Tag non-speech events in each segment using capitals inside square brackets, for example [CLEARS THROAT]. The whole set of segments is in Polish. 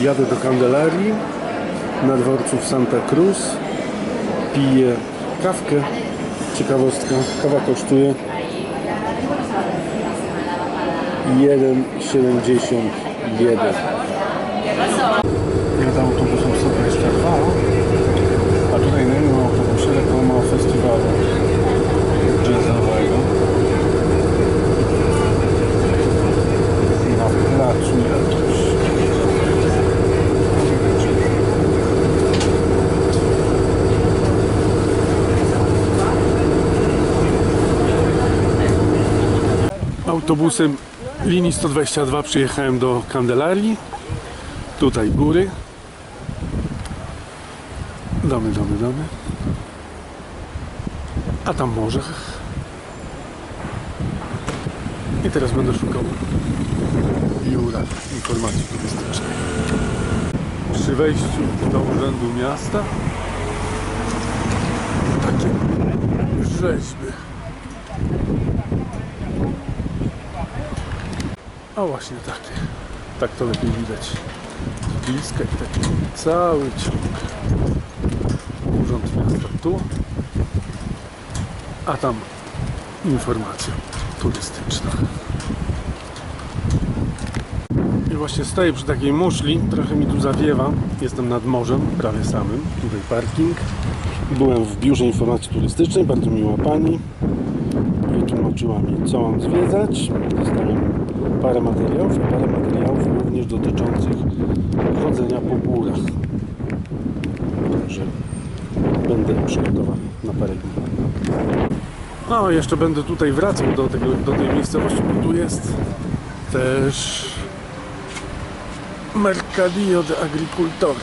Jadę do Candelarii na dworcu w Santa Cruz. Piję kawkę. Ciekawostka, kawa kosztuje 1,71. Jadę autobusem 122, a tutaj na innym autobusie reklama o festiwalu jazzowego. Na placu jakimś. Autobusem linii 122 przyjechałem do Candelarii. Tutaj góry. Domy, domy, domy. A tam morze. I teraz będę szukał biura informacji turystycznej. Przy wejściu do urzędu miasta takie rzeźby. A właśnie takie. Tak to lepiej widać bliska i taki cały ciąg. Urząd miasta tu, a tam informacja turystyczna. I właśnie stoję przy takiej muszli, trochę mi tu zawiewa. Jestem nad morzem, prawie samym. Tutaj parking. Byłem w biurze informacji turystycznej, bardzo miła pani. Wytłumaczyła mi, co mam zwiedzać. Parę materiałów i parę materiałów również dotyczących chodzenia po górach. Także będę przygotowany na parę dni. No, jeszcze będę tutaj wracał do, tego, do tej miejscowości, bo tu jest też Mercadillo de Agricultor.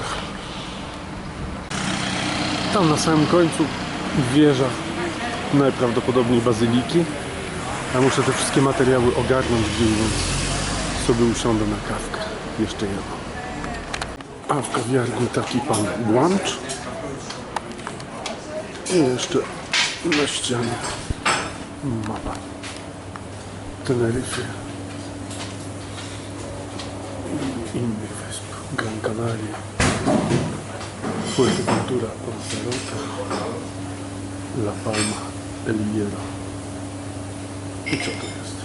Tam na samym końcu wieża najprawdopodobniej bazyliki. Ja muszę te wszystkie materiały ogarnąć więc sobie usiądę na kawkę. Jeszcze jedną. A w kawiarni taki pan Błącz. I jeszcze na ścianie mapa Teneryfy innych wysp. Gran Canaria, Fuerteventura, Lanzarote, La Palma, El Hierro. I co to jest?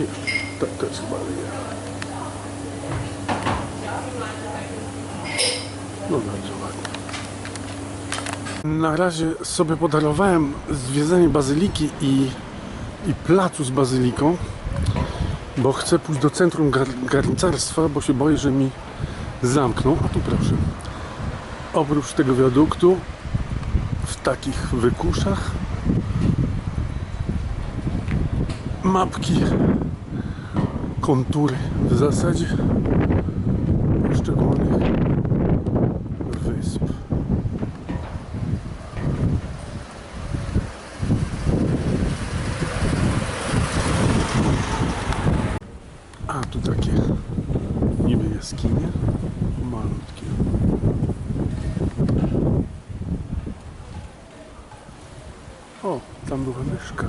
Jeszcze, to, to jest chyba Hierro. No bardzo ładnie. Na razie sobie podarowałem zwiedzanie bazyliki i, i placu z bazyliką, bo chcę pójść do centrum gar, garncarstwa, bo się boję, że mi zamkną. A tu proszę. Oprócz tego wiaduktu w takich wykuszach mapki, kontury w zasadzie poszczególnych wysp. A tu takie niby jaskinie, malutkie. O, tam była myszka.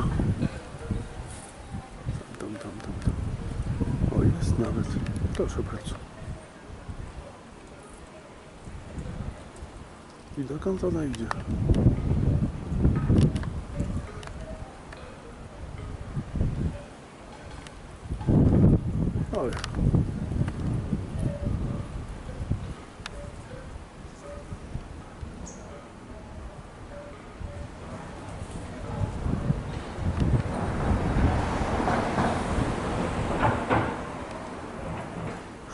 Tam, tam, tam, tam. O, jest nawet. Proszę bardzo. I dokąd ona idzie? Oj.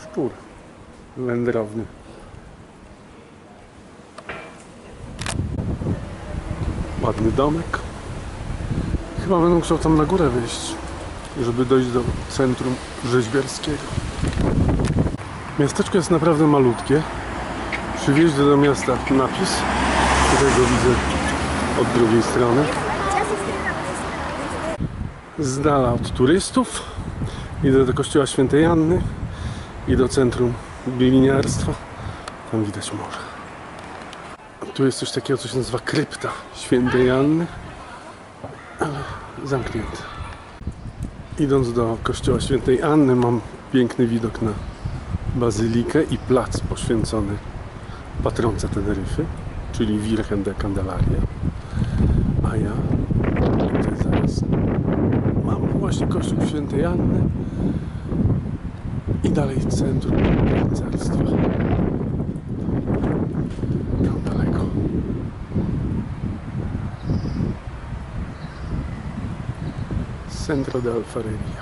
Szczur wędrowny. Ładny domek. Chyba będę musiał tam na górę wyjść, żeby dojść do centrum rzeźbiarskiego. Miasteczko jest naprawdę malutkie. Przy wjeździe do miasta napis. Tutaj go widzę od drugiej strony. Z dala od turystów. Idę do kościoła świętej Anny i do centrum biliniarstwa. Tam widać morze. Tu jest coś takiego, co się nazywa krypta świętej Anny, ale zamknięte. Idąc do kościoła świętej Anny mam piękny widok na bazylikę i plac poświęcony patronce Teneryfy, czyli Virgen de Candelaria. A ja tutaj zaraz mam właśnie kościół świętej Anny i dalej centrum garncarstwa. Tam daleko. Centro de Alfareria.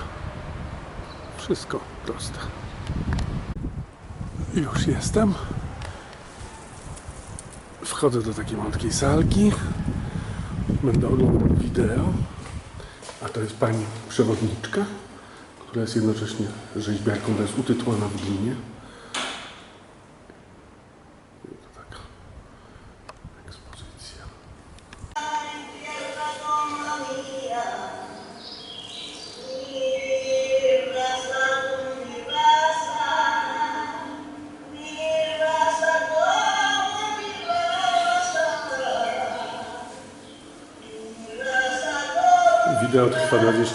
Wszystko proste. Już jestem. Wchodzę do takiej malutkiej salki. Będę oglądał wideo. A to jest pani przewodniczka, która jest jednocześnie rzeźbiarką, to jest utytułowana w glinie.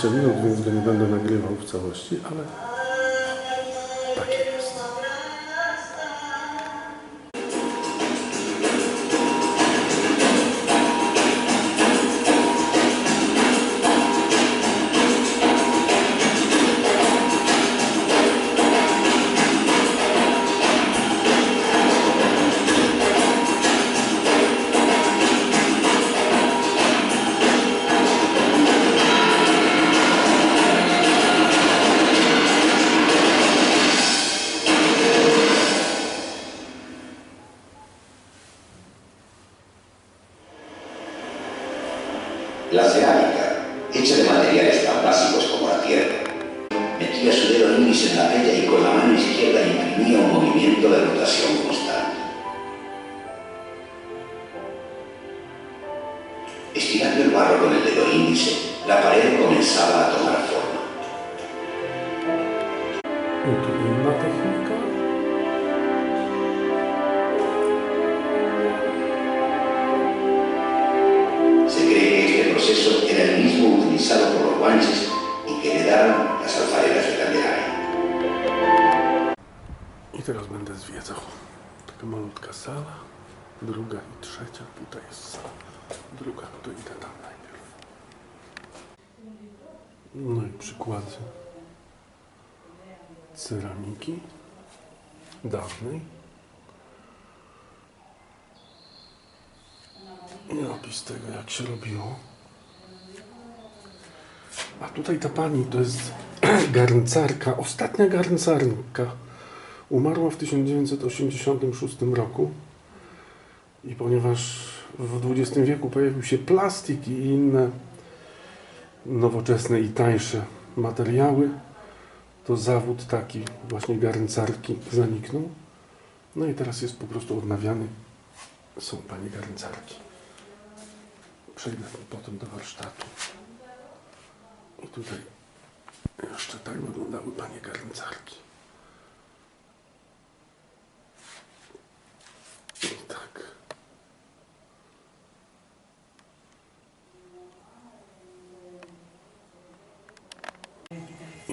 20 minut, więc go nie będę nagrywał w całości, ale metía su dedo índice en la y con la mano izquierda imprimía un movimiento de rotación ceramiki dawnej. I opis tego, jak się robiło. A tutaj ta pani to jest [CLEARS THROAT] garncarka, ostatnia garncarka. Umarła w 1986 roku. I ponieważ w XX wieku pojawił się plastik i inne nowoczesne i tańsze materiały, to zawód taki właśnie garncarki zaniknął. No i teraz jest po prostu odnawiany. Są panie garncarki. Przejdę potem do warsztatu. I tutaj jeszcze tak wyglądały panie garncarki. I tak.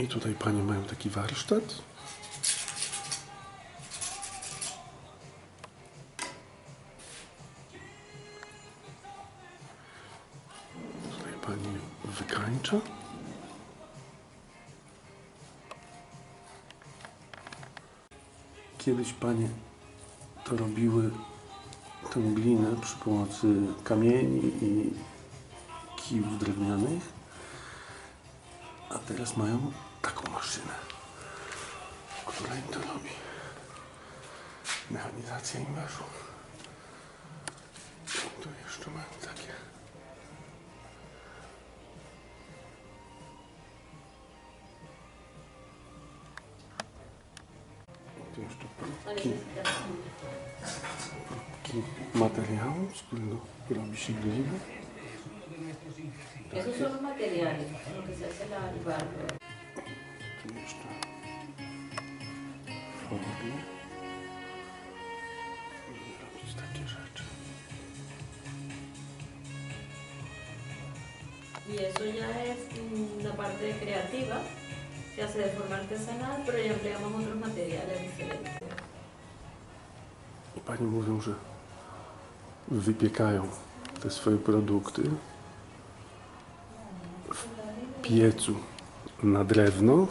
I tutaj panie mają taki warsztat. Tutaj pani wykańcza. Kiedyś panie to robiły tę glinę przy pomocy kamieni i kijów drewnianych, a teraz mają taką maszynę, która im to robi. Mechanizacja im weszła. Tu jeszcze mają takie. Tu jeszcze próbki. Próbki materiału, z którego robi się glinę. Esos son los materiales los que se hace la. Tu jeszcze folie. Żeby robić takie rzeczy. Y eso ya es la parte creativa Se hace de forma artesanal, pero ya empleamos otros materiales diferentes. I panie mówią, że wypiekają te swoje produkty w piecu na drewno,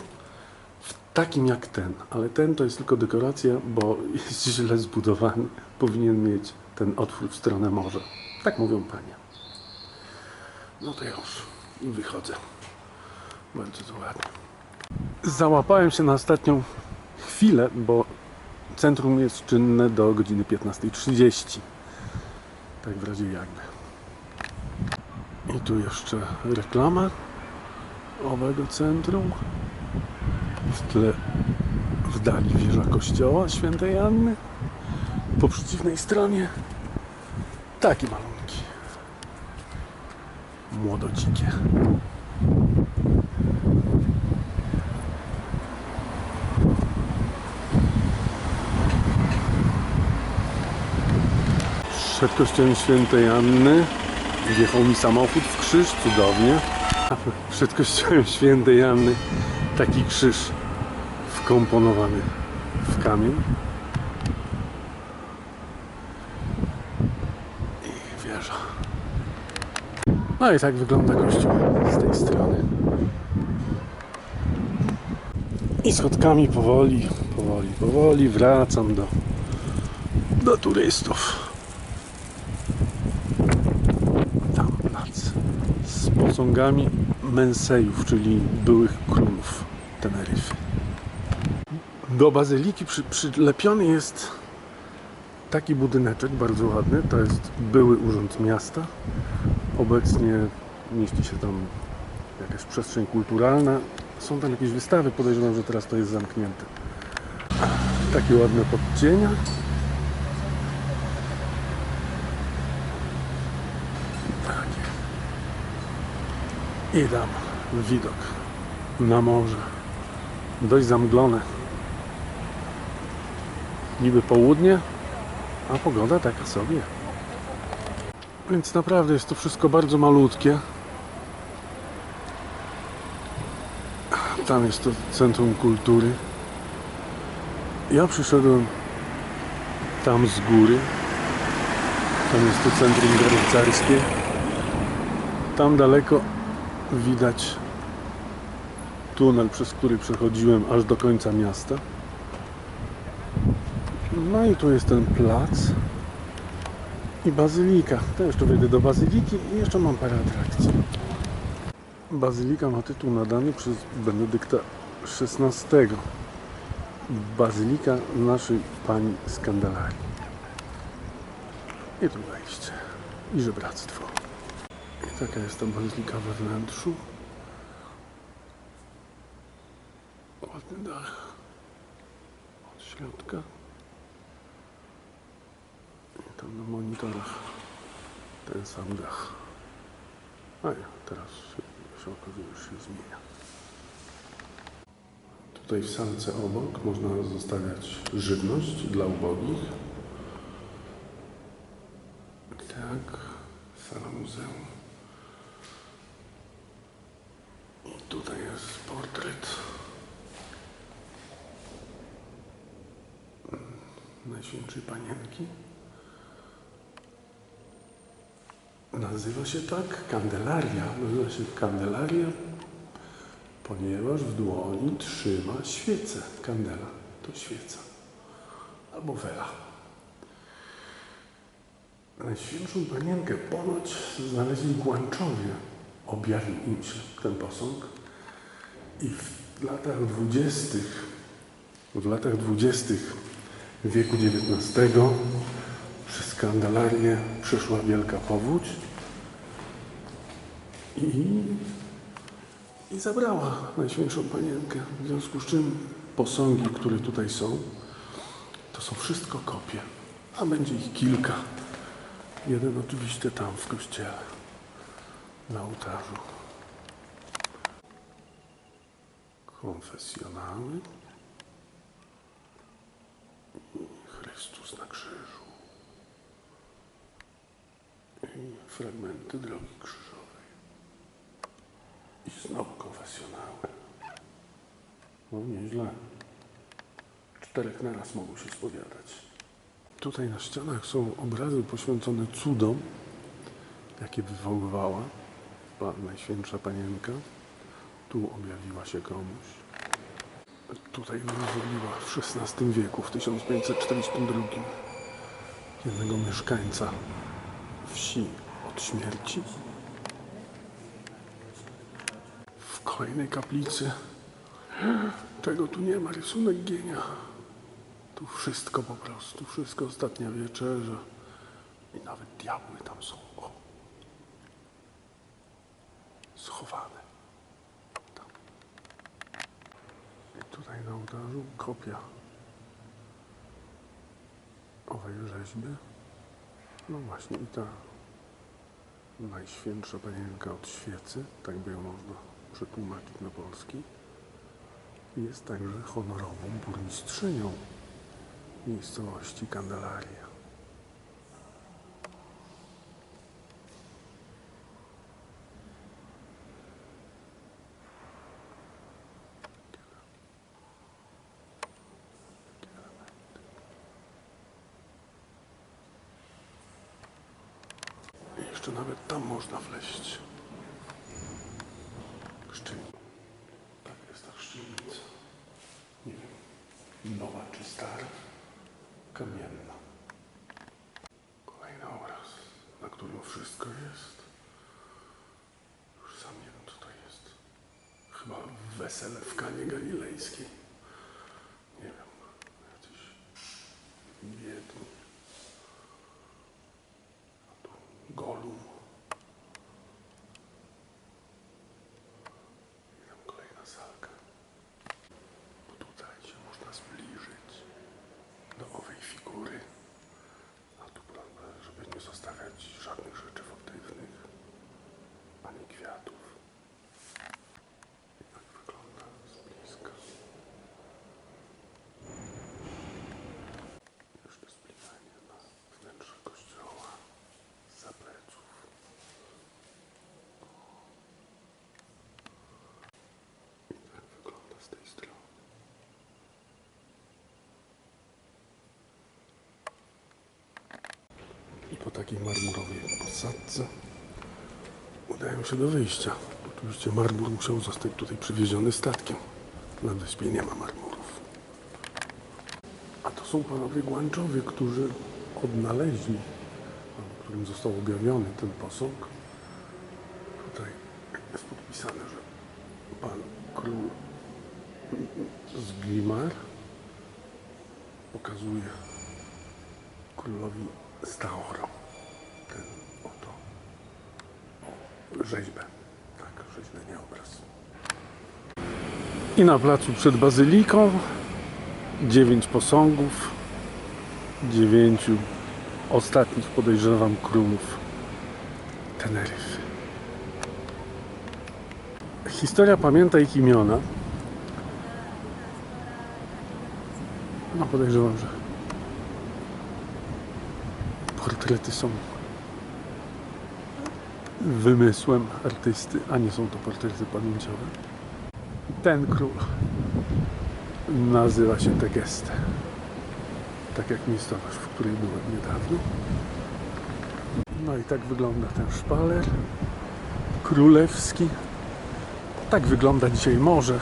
takim jak ten. Ale ten to jest tylko dekoracja, bo [LAUGHS] jest źle zbudowany. Powinien mieć ten otwór w stronę morza. Tak mówią panie. No to już wychodzę. Bardzo to ładnie. Załapałem się na ostatnią chwilę, bo centrum jest czynne do godziny 15.30. Tak w razie jakby. I tu jeszcze reklama owego centrum. W tle w dali wieża kościoła świętej Anny. Po przeciwnej stronie taki malunki. Młododzikie. Przed kościołem świętej Anny wjechał mi samochód w krzyż, cudownie. Przed kościołem świętej Anny taki krzyż wkomponowany w kamień. I wieża. No i tak wygląda kościół z tej strony. I schodkami powoli, powoli, powoli wracam do, do turystów. Tam plac z posągami mensejów, czyli byłych królów Teneryfy. Do bazyliki przy, przylepiony jest taki budyneczek bardzo ładny. To jest były urząd miasta. Obecnie mieści się tam jakaś przestrzeń kulturalna. Są tam jakieś wystawy, podejrzewam, że teraz to jest zamknięte. Takie ładne podcienia. I tam widok na morze. Dość zamglone. Niby południe, a pogoda taka sobie. Więc naprawdę jest to wszystko bardzo malutkie. Tam jest to Centrum Kultury. Ja przyszedłem tam z góry. Tam jest to Centrum Garncarskie. Tam daleko widać tunel, przez który przechodziłem aż do końca miasta. No i tu jest ten plac i bazylika. To jeszcze wejdę do bazyliki i jeszcze mam parę atrakcji. Bazylika ma tytuł nadany przez Benedykta XVI. Bazylika naszej Pani z Kandelarii. I tu wejście. I żebractwo. I taka jest ta bazylika we wnętrzu. Ładny dach. Od środka. Na monitorach ten sam dach. A nie, teraz się, okazuje, już się zmienia. Tutaj w salce obok można zostawiać żywność dla ubogich. Tak, sala muzeum. I tutaj jest portret Najświętszej Panienki. Nazywa się tak Kandelaria. Nazywa się Kandelaria, ponieważ w dłoni trzyma świecę. Kandela to świeca. Albo wela. Najświętszą Panienkę ponoć znaleźli Guanczowie. Objawił im się ten posąg. I w latach dwudziestych, w latach dwudziestych wieku XIX Kandelarię przyszła wielka powódź i, i zabrała Najświętszą Panienkę. W związku z czym posągi, które tutaj są, to są wszystko kopie, a będzie ich kilka. Jeden oczywiście tam w kościele, na ołtarzu. Konfesjonały. Chrystus na krzyżu. I fragmenty drogi krzyżowej. I znowu konfesjonały. No nieźle. Czterech naraz mogą się spowiadać. Tutaj na ścianach są obrazy poświęcone cudom, jakie wywoływała pa- Najświętsza Panienka. Tu objawiła się komuś. Tutaj wyzwoliła w XVI wieku, w 1542, jednego mieszkańca wsi od śmierci. W kolejnej kaplicy tego tu nie ma, rysunek gienia. Tu wszystko po prostu, wszystko ostatnia wieczerza. I nawet diabły tam są. O. Schowane. Tam. I tutaj na ołtarzu kopia owej rzeźby. No właśnie i ta Najświętsza Panienka od świecy, tak by ją można przetłumaczyć na polski, jest także honorową burmistrzynią miejscowości Candelaria. Jeszcze nawet tam można wleźć. Szczelin. Tak jest ta szczelnica. Nie wiem, nowa czy stara, kamienna. Kolejny obraz, na którym wszystko jest. Już sam nie wiem, co to jest. Chyba wesele w Kanie Galilejskiej. Nie wiem, jacyś biedni. A tu Golum. I tam kolejna salka. Bo tutaj się można zbliżyć do owej figury. A tu prawda, żeby nie zostawiać żadnych rzeczy wotywnych, ani kwiatów. I tak wygląda z bliska. Jeszcze spinanie na wnętrze kościoła za pleców. I tak wygląda z tej strony. I po takiej marmurowej posadce udają się do wyjścia. Oczywiście marmur musiał zostać tutaj przywieziony statkiem. Na wyspie nie ma marmurów. A to są panowie Guanczowie, którzy odnaleźli, którym został objawiony ten posąg. Tutaj jest podpisane, że pan król z Glimar pokazuje królowi Staoro ten oto o, rzeźbę. Tak, rzeźbę, nie obraz. I na placu przed bazyliką dziewięć posągów, dziewięciu ostatnich podejrzewam królów Teneryfy. Historia pamięta ich imiona. No podejrzewam, że portrety są wymysłem artysty, a nie są to portrety pamięciowe. Ten król nazywa się Tegeste. Tak jak miejscowość, w której byłem niedawno. No i tak wygląda ten szpaler królewski. Tak wygląda dzisiaj morze.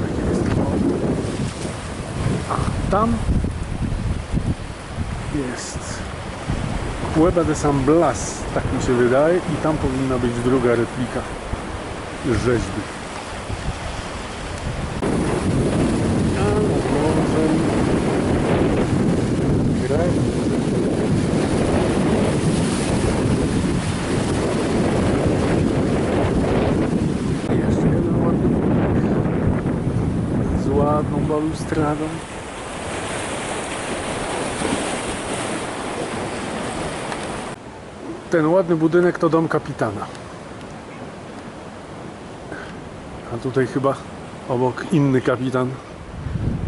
Takie jest A tam jest Cueva de San Blas, tak mi się wydaje, i tam powinna być druga replika rzeźby. Jeszcze jeden ładny z ładną balustradą. Ten ładny budynek to dom kapitana. A tutaj chyba obok inny kapitan,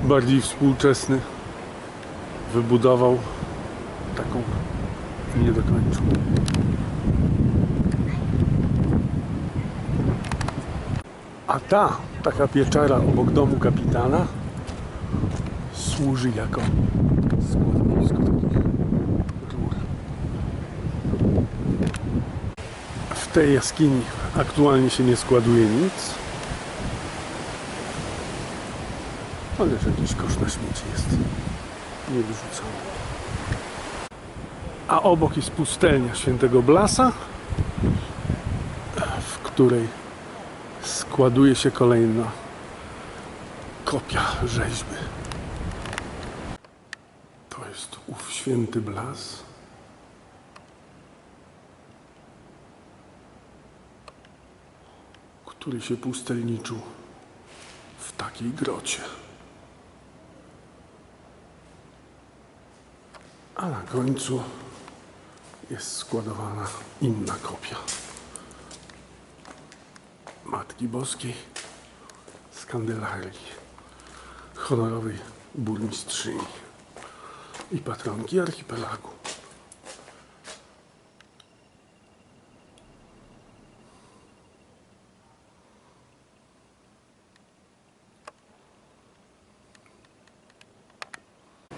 bardziej współczesny, wybudował taką i nie dokończył. A ta, taka pieczara obok domu kapitana służy jako składowisko takich rur. W tej jaskini aktualnie się nie składuje nic. Chociaż jakiś kosz na śmieci jest nie wyrzucony. A obok jest pustelnia świętego Blasa, w której składuje się kolejna kopia rzeźby. To jest ów święty Blas. Który się pustelniczył w takiej grocie. A na końcu jest składowana inna kopia Matki Boskiej z Kandelarii, honorowej burmistrzyni i patronki archipelagu.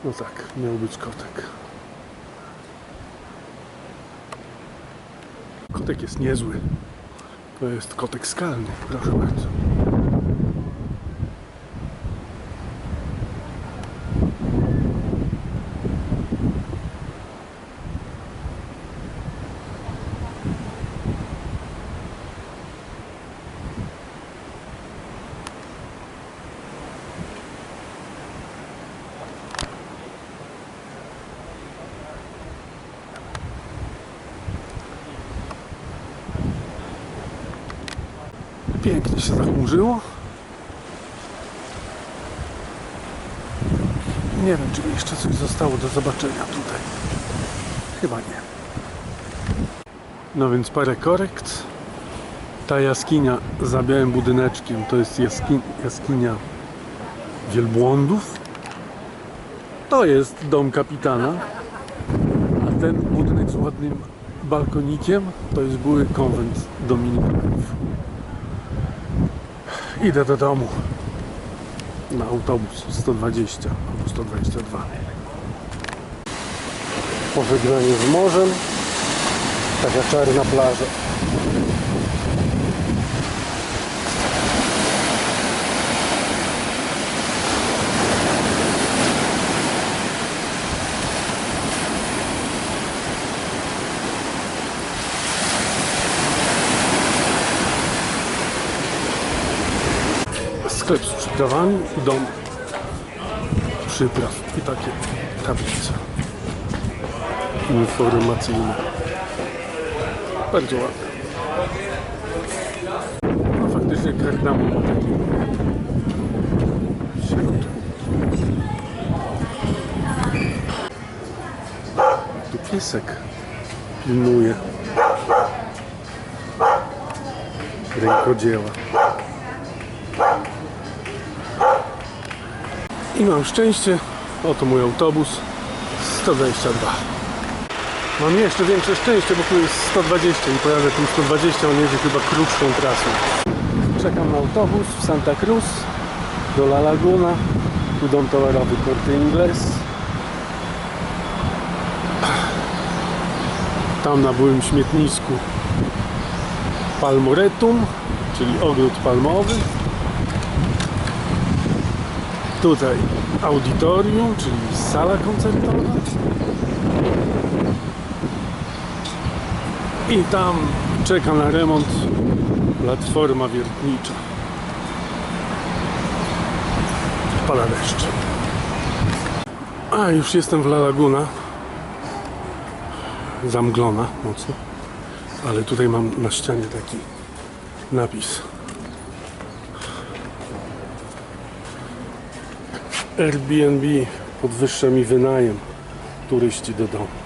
No tak, miał być kotek. Kotek jest niezły. To jest kotek skalny, proszę bardzo. Pięknie się zachmurzyło. Nie wiem, czy jeszcze coś zostało do zobaczenia tutaj. Chyba nie. No więc parę korekt. Ta jaskinia za białym budyneczkiem to jest jaski, jaskinia wielbłądów. To jest dom kapitana. A ten budynek z ładnym balkonikiem to jest były konwent dominikanów. Idę do domu na autobus 120 albo 122. Pożegnanie z morzem. Taka czarna plaża. Sklep z przyprawami, dom przypraw i takie tablice informacyjne. Bardzo ładne. No faktycznie kardamon ma taki w środku. Tu piesek pilnuje rękodzieła. I mam szczęście, oto mój autobus 122. Mam jeszcze większe szczęście, bo tu jest 120 i pojadę tym 120, on jedzie chyba krótszą trasą. Czekam na autobus w Santa Cruz do La Laguna. Tu dom towarowy Corte Ingles. Tam na byłym śmietnisku Palmoretum, czyli ogród palmowy. Tutaj audytorium, czyli sala koncertowa. I tam czeka na remont platforma wiertnicza. Pada deszcz. A już jestem w La Laguna. Zamglona mocno. Ale tutaj mam na ścianie taki napis. Airbnb podwyższa mi wynajem turyści do domu.